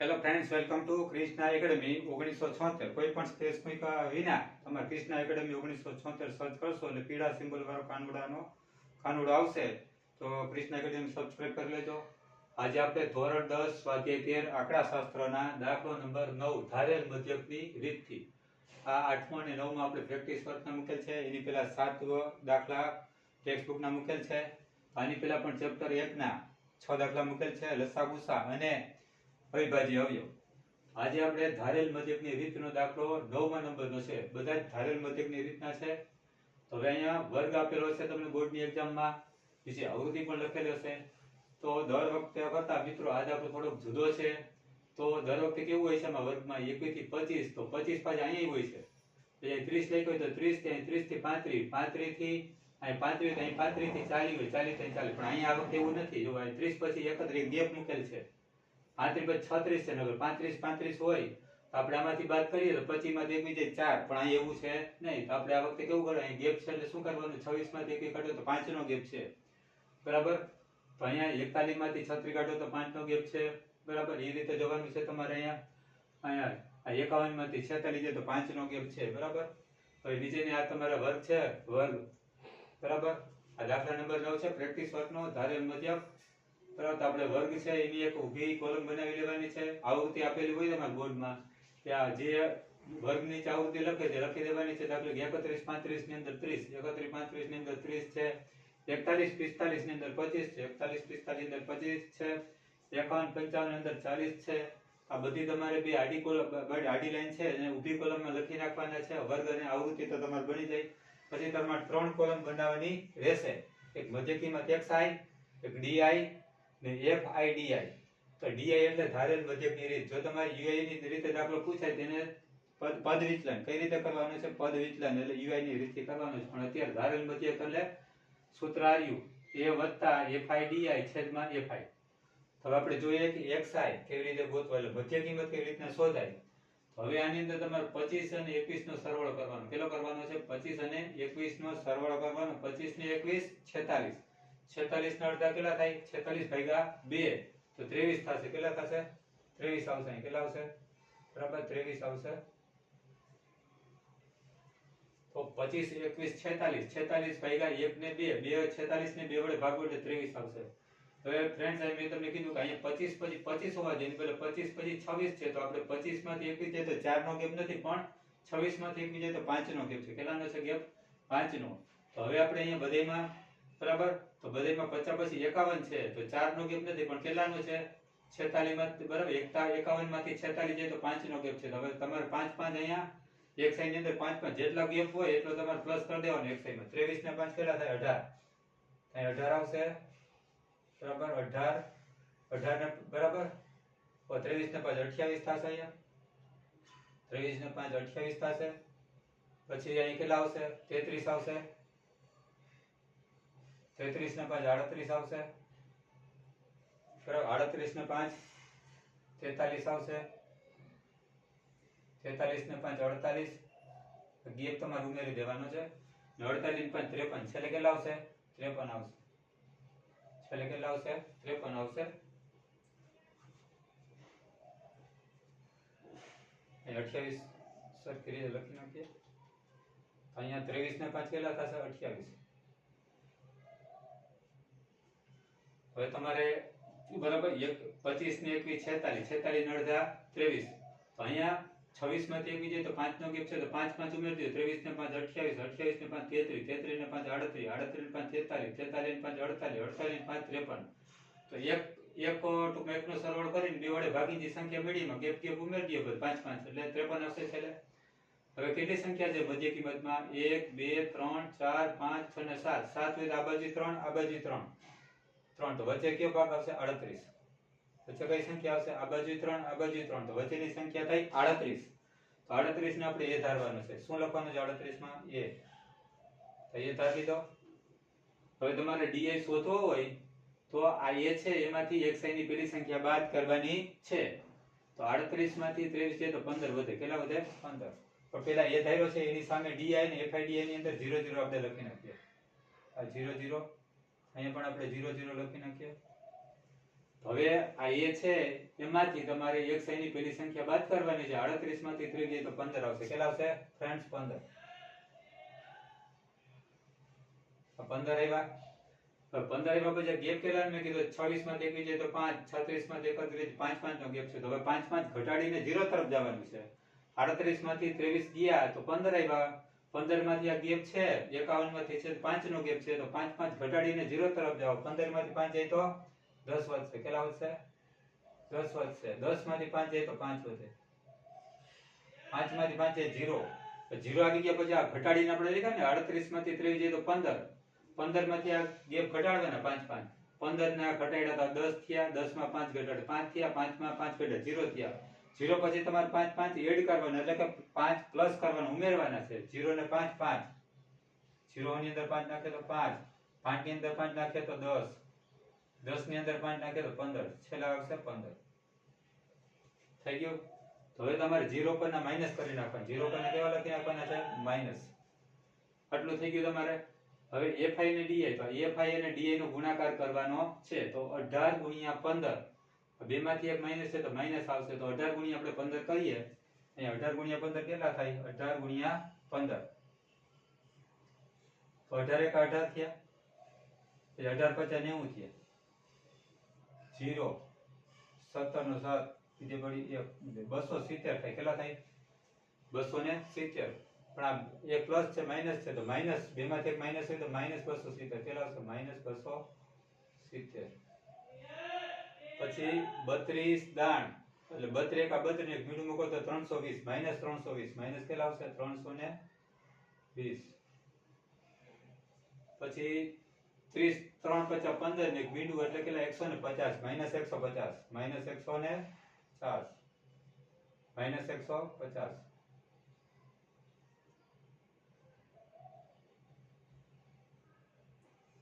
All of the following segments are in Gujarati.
Hello friends welcome to Krishna academy ઓગણીસો છોતેર. કોઈ પણ સ્પેસ મૂક્યા વિના તમારે ક્રિષ્ના એકેડમી ઓગણીસો છોતેર સર્ચ કરશો એટલે પીળા સિમ્બોલ વાળો કાનુડાનો કાનુડો આવશે. તો ક્રિષ્ના એકેડમી સબસ્ક્રાઈબ કરી લેજો. આજે આપણે ધોરણ દસ, સ્વાધ્યાય તેર, આંકડા શાસ્ત્રના દાખલો નંબર નવ, ધારેલ મધ્યકની રીતથી. આ આઠમો અને નવમાં આપણે પ્રેક્ટિસ વર્કના મૂકેલ છે. એની પહેલા સાત દાખલા ટેક્સ્ટબુકના મૂકેલ છે. આની પહેલા પણ ચેપ્ટર એકના છ દાખલા મૂકેલ છે. લસા ગુસા અને અવિભાજ્ય અવયવ આજે આપણે ધારેલ મધ્યકની રીતનો દાખલો નવમા નંબરનો છે. બધા જ ધારેલ મધ્યકની રીતના છે. તો હવે અહીંયા વર્ગ આપેલો છે તમને બોર્ડની એક્ઝામમાં. બીજી આવૃત્તિ પણ લખેલો છે તો દર વખતે કરતા મિત્રો આજે આપણો થોડોક જુદો છે. તો દર વખતે કેવું હોય છે આમાં વર્ગમાં એકવીસથી પચીસ? તો પચીસ પાછા અહીંયા હોય છે. અહીંયા ત્રીસ લખ્યું હોય તો ત્રીસથી ત્રીસથી પાંત્રીસ. પાંત્રીસથી અહીં પાંત્રીસ અહીં પાંત્રીસથી ચાલીસ હોય. ચાલીસથી ચાલીસ. પણ અહીંયા આ વખતે એવું નથી. જો ત્રીસ પછી એકત્રીસ ગેપ મૂકેલ છે. પાંત્રીસ પછી છત્રીસ છે નગર પાંત્રીસ પાંત્રીસ હોય, તો આપણે આમાંથી બાદ કરીએ તો પચીસમાંથી એક બીજે ચાર. પણ અહીં એવું છે નહીં, તો આપણે આ વખતે કેવું કરે અહીં ગેપ છે એટલે શું કરવાનું? છવ્વીસમાંથી એક કાઢો તો પાંચ નો ગેપ છે. બરાબર? તો અહીંયા એકતાલીસમાંથી છત્રીસ કાઢો તો પાંચ નો ગેપ છે. બરાબર? એ રીતે જવાનું છે તમારે અહીંયા. અહીંયા એકાવનમાંથી છેતાલીસ છે તો પાંચ નો ગેપ છે. બરાબર? હવે નીચેની આ તમારા વર્ગ છે. વર્ગ. બરાબર? આ દાખલા નંબર નવ છે. પ્રેક્ટિસ વર્કનો ધારે મધ્યક બરાબર તો આપણે વર્ગ છે, એની એક ઊભી કોલમ બનાવી લેવાની છે. આવૃત્તિ આપેલી હોય તમારા બોર્ડમાં ત્યાં જે વર્ગ નીચે આવૃત્તિ લખે છે, લખી દેવાની છે. દાખલા એકત્રીસ પાંત્રીસની અંદર ત્રીસ, એકત્રીસ પાંત્રીસની અંદર ત્રીસ છે, એકતાલીસ પિસ્તાલીસની અંદર પચીસ છે, એકતાલીસ પિસ્તાલીસ અંદર પચીસ છે, એકાવન પંચાવન અંદર ચાલીસ છે. આ બધી તમારે બે આડી કોલમ આડી લાઈન છે અને ઊભી કોલમમાં લખી નાખવાના છે. વર્ગ અને આવૃત્તિ તો તમારે બની જાય. પછી તમારે ત્રણ કોલમ બનાવવાની રહેશે. એક મધ્યકીમાં એક આઈ એક ડીઆઈ ને એફ આઈ ડીઆઈ તો ડીઆઈ એટલે ધારેલ મધ્યકની રીત જો તમારે યુઆઈની રીતે દાખલો પૂછાય તેને પદ પદ વિચલન. કઈ રીતે કરવાનું છે? પદ વિચલન. એટલે યુઆઈ ની રીતથી કરવાનું છે. પણ અત્યારે ધારેલ મધ્યક એટલે સૂત્ર આવ્યું. એ વત્તા એફ આઈ ડીઆઈ છેદમાં એફ આઈ હવે આપણે જોઈએ કે એક્સ આઈ કેવી રીતે ગોતવા. એટલે મધ્ય કિંમત કેવી રીતના શોધાય? હવે આની અંદર તમારે પચીસ અને એકવીસ નો સરવાળો કરવાનો. કેટલો કરવાનો છે? પચીસ અને એકવીસ નો સરવાળો કરવાનો. પચીસ ને એકવીસ છેતાલીસ છેતાલીસ ના અડધા કેટલા થાય? છેતાલીસ ભાગ્યા બે, તો ત્રેવીસ થશે. કેટલા થશે? ત્રેવીસ આવશે. અહીં કેટલા આવશે? બરાબર, ત્રેવીસ આવશે. તો પચીસ, એકવીસ, છેતાલીસ. છેતાલીસ ભાગ્યા એક ને બે. બે છેતાલીસ ને બે વડે ભાગો એટલે ત્રેવીસ આવશે. હવે ફ્રેન્ડ્સ અહીં મેં તમને કીધું કે અહીંયા પચીસ પછી પચીસ હોવા જોઈએ. પેલા પચીસ પછી છવ્વીસ છે. તો આપણે પચીસમાંથી એકવીસ જાય તો ચાર નો ગેપ નથી, પણ છવ્વીસમાંથી એકવીસ જાય તો પાંચ નો ગેપ છે. કેટલાનો છે ગેપ? પાંચ નો. તો હવે આપણે અહીંયા બધેમાં બરાબર તો બધેમાં પચાસ પછી એકાવન છે. તો ચાર નો ગેપ નથી, પણ કેટલાનો છે? છેતાલીસમાંથી બરાબર એકાવનમાંથી છેતાલીસ જાય તો પાંચ નો ગેપ છે હવે તમારે પાંચ પાંચ અહીંયા, એક સાઈડની અંદર પાંચ પાંચ જેટલા ગેપ હોય એટલો તમારે પ્લસ કરી દેવાનો એક સાઈડમાં ત્રેવીસ ને પાંચ કેટલા થાય અઢાર. અહીં અઢાર આવશે. બરાબર, અઢાર અઢાર ને બરાબર? ત્રેવીસ ને પાંચ, અઠ્યાવીસ થશે અહીંયા. ત્રેવીસ ને પાંચ, અઠ્યાવીસ થશે. પછી અહીં કેટલા આવશે? તેત્રીસ આવશે. તેત્રીસ ને પાંચ આડત્રીસ આવશે બરાબર આડત્રીસ ને પાંચ તેતાલીસ આવશે તેતાલીસ ને પાંચ અડતાલીસ ગેપ તમારે ઉમેરી દેવાનો છે ને અડતાલીસ ને પાંચ ત્રેપન છેલ્લે કેટલા આવશે ત્રેપન આવશે છેલ્લે કેટલા આવશે ત્રેપન આવશે અહીં અઠ્યાવીસ સરખી રીતે લખી નાખીએ અહીંયા ત્રેવીસ ને પાંચ કેટલા થશે અઠ્યાવીસ હવે તમારે બરાબર એક, પચીસ ને એકવીસ, છેતાલીસ. છેતાલીસ ને અડધા ત્રેવીસ. તો અહીંયા છવ્વીસમાંથી એકવીસ જાય તો પાંચ નો ગેપ છે, તો પાંચ પાંચ ઉમેરી દો. ત્રેવીસ ને પાંચ અઠ્યાવીસ અઠ્યાવીસ ને પાંચ તેત્રીસ તેત્રીસ ને પાંચ આડત્રીસ આડત્રીસ ને પાંચ તેતાલીસ તેતાલીસ ને પાંચ અડતાલીસ અડતાલીસ ને પાંચ ત્રેપન. તો એક એક ટૂંકમાં એકનો સરવાળો કરીને બે વડે ભાગી જે સંખ્યા મેળવીમાં ગેપ ગેપ ઉમેરી દો બધું પાંચ પાંચ. એટલે ત્રેપન આવશે છેલ્લે. હવે કેટલી સંખ્યા છે મધ્ય કિંમતમાં? એક, બે, ત્રણ, ચાર, પાંચ, છ ને સાત. સાત હોય તો આ બાજુ ત્રણ, આ બાજુ ત્રણ. ત્રણ, તો વચ્ચે કયો ભાગ આવશે? આડત્રીસ. વચ્ચે કઈ સંખ્યા આવશે આ બાજુ ત્રણ, આ બાજુ ત્રણ, તો વચ્ચેની સંખ્યા થઈ આડત્રીસ. તો આડત્રીસ ને આપણે એ ધારવાનું છે. શું લખવાનું છે આડત્રીસમાં એ. તો એ ધારી દો. હવે તમારે ડીઆઈ શોધવો હોય, તો આ એ છે, એમાંથી એક ની પેલી સંખ્યા બાદ કરવાની છે. તો આડત્રીસમાંથી ત્રેવીસ છે, તો પંદર વધે. કેટલા વધે? પંદર. પણ પેલા એ ધાર્યો છે, એની સામે ડીઆઈ ને એફઆઈડીઆઈ ની અંદર ઝીરો ઝીરો આપણે લખી નાખીએ. આ ઝીરો ઝીરો અહીંયા પણ આપણે ઝીરો ઝીરો લખી નાખીએ. હવે આ એ છે એમાંથી તમારે એક સાઈની પેલી સંખ્યા બાદ કરવાની છે. અડત્રીસમાંથી જાય તો પંદર આવશે. કેટલા આવશે? ફ્રેન્ડ્સ પંદર. પંદર આવ્યા. પંદર આવ્યા પછી ગેપ કેટલા મેં કીધું? છવ્વીસમાં દેખી જાય તો પાંચ છત્રીસમાં એકત્રીસ પાંચ પાંચ નો ગેપ છે. તો હવે પાંચ પાંચ ઘટાડીને ઝીરો તરફ જવાનું છે. આડત્રીસમાંથી ત્રેવીસ ગયા તો પંદર આવ્યા. પંદરમાંથી આ ગેપ છે એકાવનમાંથી છે પાંચ નો ગેપ છે, તો પાંચ પાંચ ઘટાડીને જીરો તરફ જાઓ. પંદરમાંથી પાંચ જાય તો દસ વધશે. કેટલા વધશે? દસ વધશે. દસમાંથી પાંચ જાય તો પાંચ વધે. પાંચમાંથી પાંચ જાય જીરો જીરો આવી ગયા પછી આ ઘટાડીને આપણે લખ્યા ને આડત્રીસમાંથી ત્રેવીસ જાય તો પંદર. પંદરમાંથી આ ગેપ ઘટાડવાના પાંચ પાંચ. પંદર ના ઘટાડ્યા તો દસ થયા દસમાં પાંચ ઘટાડે પાંચ થયા પાંચમાં પાંચ ઘટાડે જીરો થયા. જીરો પછી તમારે પાંચ પાંચ એડ કરવાના. એટલે કે પાંચ પ્લસ કરવાના, ઉમેરવાના છે. જીરો ને પાંચ પાંચ. જીરો ની અંદર પાંચ નાખે તો પાંચ. પાંચની અંદર પાંચ નાખે તો દસ. દસની અંદર પાંચ નાખે તો પંદર. છેલ્લા આવશે પંદર. થઈ ગયું? તો હવે તમારે જીરો પર ના માઇનસ કરી નાખવાના. જીરો પર કેવા લખી નાખવાના છે? માઇનસ આટલું થઈ ગયું તમારે? હવે એફઆઈ ને ડીઆઈ તો એફઆઈ અને ડીઆઈ નો ગુણાકાર કરવાનો છે. તો અઢાર ગુણ્યા પંદર. બે માંથી એક માઇનસ છે તો માઇનસ આવશે. તો અઢાર ગુણ્યા આપણે પંદર કરીએ. અહીંયા અઢાર ગુણ્યા પંદર કેટલા થાય? અઢાર ગુણ્યા પંદર. તો અઢાર એક અઢાર થયા. અઢાર પચાસ નેવું થયા. જીરો સત્તર નો સાત બીજે પડી બસો સિત્તેર થાય. કેટલા થાય? બસો ને સિત્તેર. પણ આ એક પ્લસ છે માઇનસ છે, તો માઇનસ બેમાંથી એક માઇનસ હોય તો માઇનસ બસો સિત્તેર. કેટલા આવશે? માઇનસ બસો સિત્તેર. પછી બત્રીસ દાણ. એટલે બત્રી એકા બત્રી એક મૂકો તો ત્રણસો વીસ. માઇનસ ત્રણસો વીસ. માઇનસ કેટલા આવશે? ત્રણસો ને વીસ. પછી ત્રીસ, ત્રણ પચાસ, પંદર ને એક મીંડું એટલે કેટલા? એકસો ને પચાસ. માઇનસ એકસો પચાસ. માઇનસ એકસો ને ચાસ માઇનસ એકસો પચાસ.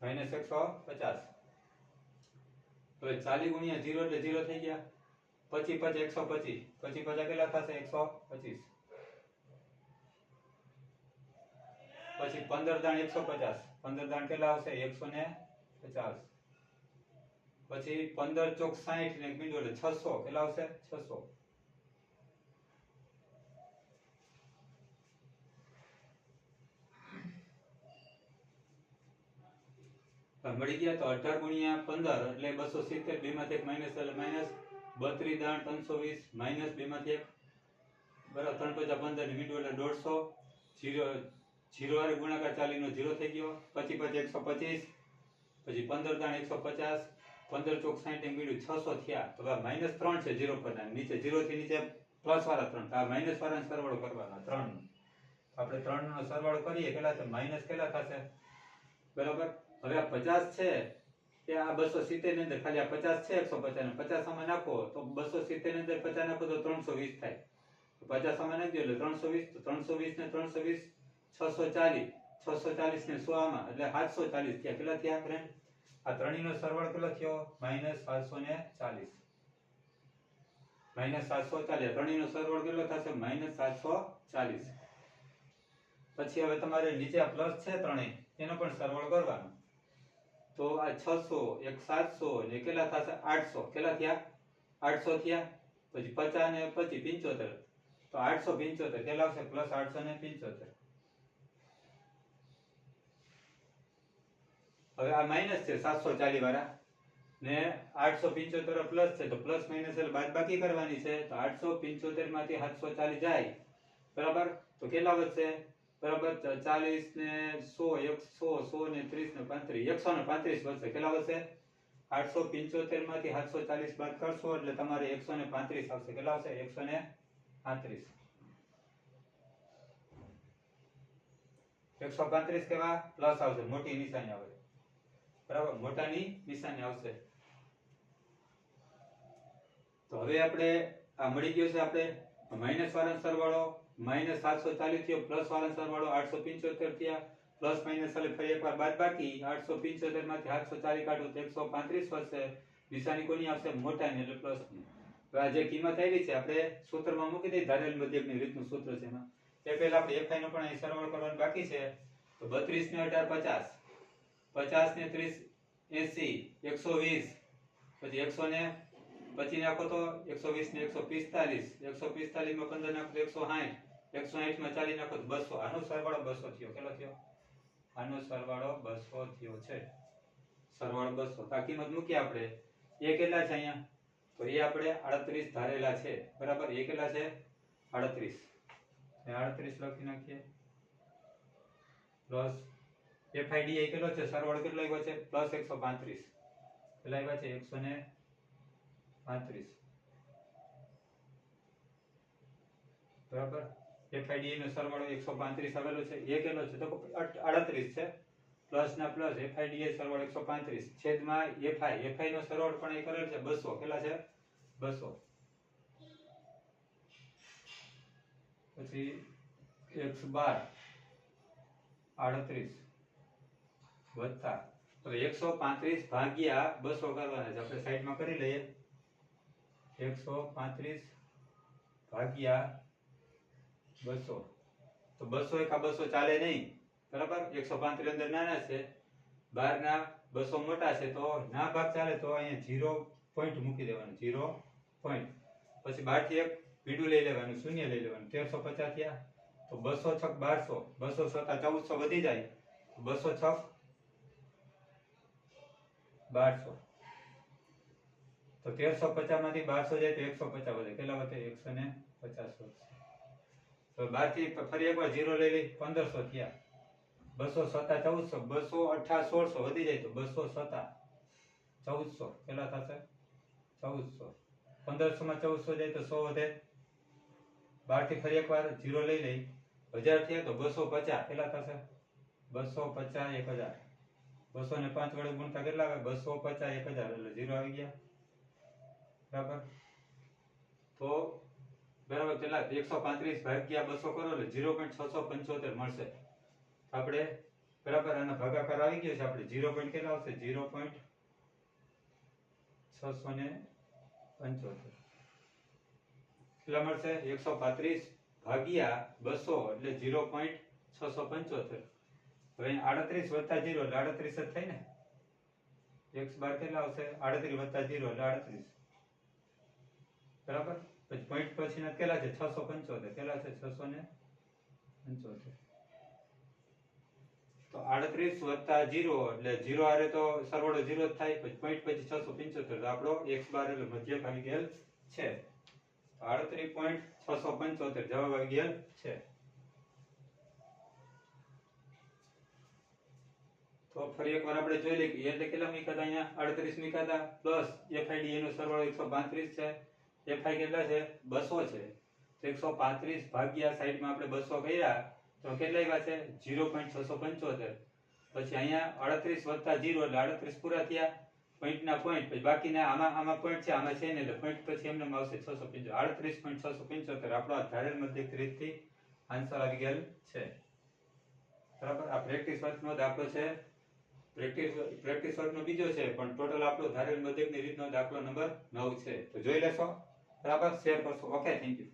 માઇનસ એકસો પચાસ. હવે ચાલી ગુણ્યા જીરો એટલે જીરો થઈ ગયા. પછી પછી એકસો પચીસ. પછી પચાસ કેટલા થશે? એકસો પચીસ. પછી પંદર દાણ એકસો પચાસ. પંદર દાણ કેટલા આવશે? એકસો ને પચાસ. પછી પંદર ચોક સાહીઠ ને એક એટલે છસો. કેટલા આવશે? છસો. મળી ગયા તો અઢાર ગુણ્યા પંદર એટલે બસો સિત્તેર બે માંથી એક માઇનસ એટલે માઇનસ બત્રીસ દાણ ત્રણસો વીસ માઇનસ બે માંથી એક, બરાબર, ત્રણ પચાસ પંદર મીંડું એટલે દોઢસો જીરો જીરો હારે ગુણાકાર ચાલીનો જીરો થઈ ગયો, પછી પછી એકસો પચીસ, પછી પંદર દાણ એકસો પચાસ, પંદર ચોક સાઠ એમ મીંડું છસો થયા. તો માઇનસ ત્રણ છે જીરો પર નીચે જીરો થી નીચે પ્લસ વાળા ત્રણ. આ માઇનસ વાળાનો સરવાળો કરવાનો ત્રણ આપણે ત્રણ નો સરવાળો કરીએ, કેટલા છે? માઇનસ કેટલા થશે? બરાબર? હવે આ પચાસ છે, કે આ બસો સિત્તેરની અંદર ખાલી આ પચાસ છે, એકસો પચાસ ને પચાસ આમાં નાખો, તો બસો સિત્તેરની અંદર પચાસ નાખો તો ત્રણસો વીસ થાય. પચાસ આમાં નાખી દો એટલે ત્રણસો વીસ, તો ત્રણસો વીસ ને ત્રણસો વીસ, છસો ચાલીસ છસો ચાલીસ ને સો આમાં, એટલે સાતસો ચાલીસ થયા. કેટલા થયા ફ્રેન્ડ આ ત્રણેયનો સરવાળો કેટલો થયો? માઇનસ સાતસો ને ચાલીસ. માઇનસ સાતસો ચાલીસ ત્રણેયનો સરવાળો કેટલો થશે? માઇનસ સાતસો ચાલીસ. પછી હવે તમારે નીચે પ્લસ છે ત્રણેય એનો પણ સરવાળો કરવાનો. તો આ છસો, એક સાતસો ને કેટલા થશે? આઠસો. કેટલા થયા? આઠસો થયા. પછી પચાસ ને પછી પિંચોતેર. તો આઠસો પિંચોતેર. કેટલા આવશે? પ્લસ આઠસો ને પિંચોતેર. હવે આ માઇનસ છે, સાતસો ચાલીસ વાળા. ને આઠસો પિંચોતેર પ્લસ છે, તો પ્લસ માઇનસ એટલે બાદ બાકી કરવાની છે. તો આઠસો પિંચોતેરમાંથી સાતસો ચાલીસ જાય. બરાબર? તો કેટલા વધશે? બરાબર ચાલીસ ને સો એકસો સો ને ત્રીસ ને પાંત્રીસ. એકસો ને કેટલા વધશે? આઠસો માંથી સાતસો ચાલીસ બાદ કરશો એટલે તમારે એકસો ને પાંત્રીસ આવશે. કેટલા આવશે? એકસો ને પાંત્રીસ. એકસો પાંત્રીસ કેવા? પ્લસ આવશે. મોટી નિશાની આવે. બરાબર? મોટાની નિશાની આવશે. તો હવે આપણે આ મળી ગયો છે આપણે. માઇનસ વાળા સરવાળો માઇનસ સાતસો ચાલીસ થયો, પ્લસ વાળા સરવાળો આઠસો પિંચોતેર થયા, પ્લસ માઇનસ એટલે ફરી એકવાર બાદ બાકી આઠસો પિંચોતેરમાંથી આઠસો ચાલીસ કાઢો તો એકસો પાંત્રીસ વધશે. નિશાની કોની આવશે? મોટાની, એટલે પ્લસ આ જે કિંમત આવી છે, આપણે સૂત્રમાં મૂકી દઈએ, ધારેલ મધ્યકની રીતનું સૂત્ર છે એમાં. એ પહેલા આપણે એફઆઈ નો પણ અહીં સરવાળો કરવાનો બાકી છે. તો બત્રીસ ને અઢાર પચાસ પચાસ ને ત્રીસ એસી, એકસો વીસ. પછી એકસો ને પછી નાખો તો એકસો વીસ ને એકસો પિસ્તાલીસ એકસો પિસ્તાલીસમાં પંદર નાખો તો એકસો સાઠ. એકસો સાઠમાં ચાલી નાખો બસો. આનો સરવાળો બસો થયો. કેટલો થયો? આનો સરવાળો બસો થયો છે. સરવાળો બસો. આ કિંમત મૂકીએ આપણે. એ કેટલા છે અહીંયા? તો એ આપણે આડત્રીસ ધારેલા છે. બરાબર? એ કેટલા છે? આડત્રીસ. આડત્રીસ લખી નાખીએ. પ્લસ એફઆઈડી એ કેટલો છે? સરવાળો કેટલો આવ્યો છે? પ્લસ એકસો પાંત્રીસ. કેટલા આવ્યા છે? એકસો ને પાંત્રીસ. બરાબર? એફઆઈડી નો સરવાળો એકસો પાંત્રીસ આવેલો છે. એ કેટલો છે. તો આડત્રીસ છે. પ્લસ ના પ્લસ એફઆઈડીએ સરવાળો એકસો પાંત્રીસ. છેદમાં એફઆઈ એફઆઈ નો સરવાળો પણ એ કરેલ છે બસો. કેટલા છે? બસો. પછી એકસો બાર. આડત્રીસ. વત્તા. તો એકસો પાંત્રીસ ભાગ્યા બસો કરવાના છે. આપણે સાઈડમાં કરી લઈએ. એકસો પાંત્રીસ ભાગ્યા બસો. તો બસો એકા બસો ચાલે નહીં. બરાબર? એકસો પાંત્રીસ અંદર નાના છે. બારના બસો મોટા છે, તો ના ભાગ ચાલે, તો અહીંયા જીરો પોઈન્ટ મૂકી દેવાનું. જીરો પોઈન્ટ પછી બારથી એક પીડું લઈ લેવાનું, શૂન્ય લઈ લેવાનું. તેરસો પચાસ થયા. તો બસો છક બારસો. બસો સત્તા ચૌદસો વધી જાય. બસો છક બારસો. તો તેરસો પચાસમાંથી બારસો જાય તો એકસો પચાસ વધે. કેટલા વધે? એકસો ને પચાસ વધશે તો બારથી ફરી એકવાર જીરો લઈ લઈ, પંદરસો થયા. બસો સત્તા, ચૌદસો, બસો અઠા, સોળસો વધી જાય તો બસો સત્તા, ચૌદસો. કેટલા થશે? ચૌદસો. પંદરસો માં ચૌદસો જાય તો સો વધે. બારથી ફરી એકવાર જીરો લઈ લઈ. હજાર થયા તો બસો પચાસ. કેટલા થશે? બસો પચાસ, એક હજાર. બસો ને પાંચ વડે ગુણતા કેટલા આવે? બસો પચાસ, એક હજાર. એટલે જીરો આવી ગયા. બરાબર? તો બરાબર કેટલા? એકસો પાંત્રીસ ભાગ્યા બસો કરો એટલે જીરો પોઈન્ટ છસો પંચોતેર મળશે. આપણે બરાબર આનો ભાગાકાર આવી ગયો છે. આપણે જીરો કેટલા આવશે? જીરો પોઈન્ટ છસો ને પંચોતેર. કેટલા મળશે? એકસો પાંત્રીસ ભાગ્યા બસો એટલે જીરો આડત્રીસ વત્તા જીરો એટલે જ થાય ને? એક્સ બાર કેટલા આવશે? આડત્રીસ વત્તા જીરો એટલે બરાબર? પછી પોઈન્ટ પછીના કેટલા છે? છસો પંચોતેર. કેટલા છે? છસો ને પંચોતેર. તો આડત્રીસ વત્તા જીરો, એટલે જીરો આરે તો સરવાળો જીરો જ થાય, પછી પોઈન્ટ પછી છસો પંચોતેર. આપણો એક્સ બાર એટલે મધ્યક આવી ગયેલ છે. આડત્રીસ પોઈન્ટ છસો પંચોતેર જવાબ આવી ગયેલ છે. તો ફરી એકવાર આપણે જોઈ લઈએ એટલે કેટલા મીકાતા અહીંયા? આડત્રીસ મીકાતા હતા, પ્લસ એફઆઈડી એનો સરવાળો એકસો પાંત્રીસ છે. એફઆઈ કેટલા છે? બસો છે. એકસો પાંત્રીસ ભાગ્યા સાઈડમાં આપણે બસો કર્યા, તો કેટલા આવ્યા છે? જીરો પોઈન્ટ છસો પંચોતેર. પછી અહીંયા અડત્રીસ વત્તા જીરો એટલે આડત્રીસ પૂરા થયા. પોઈન્ટ ના પોઈન્ટ, પછી બાકીના આમાં આમાં પોઈન્ટ છે, આમાં છે ને એટલે પોઈન્ટ પછી એમને આવશે છસો પંચોતેર. આડત્રીસ પોઈન્ટ છસો પંચોતેર. આપણો આ ધારેલ મધ્યક રીતથી આન્સર આવી ગયેલ છે. બરાબર? આ પ્રેક્ટિસ વર્કનો દાખલો છે. પ્રેક્ટિસ પ્રેક્ટિસ વર્કનો બીજો છે, પણ ટોટલ આપણો ધારેલ મધ્યકની રીતનો દાખલો નંબર નવ છે. તો જોઈ લેશો. બરાબર શેર કરશો ઓકે થેન્ક યુ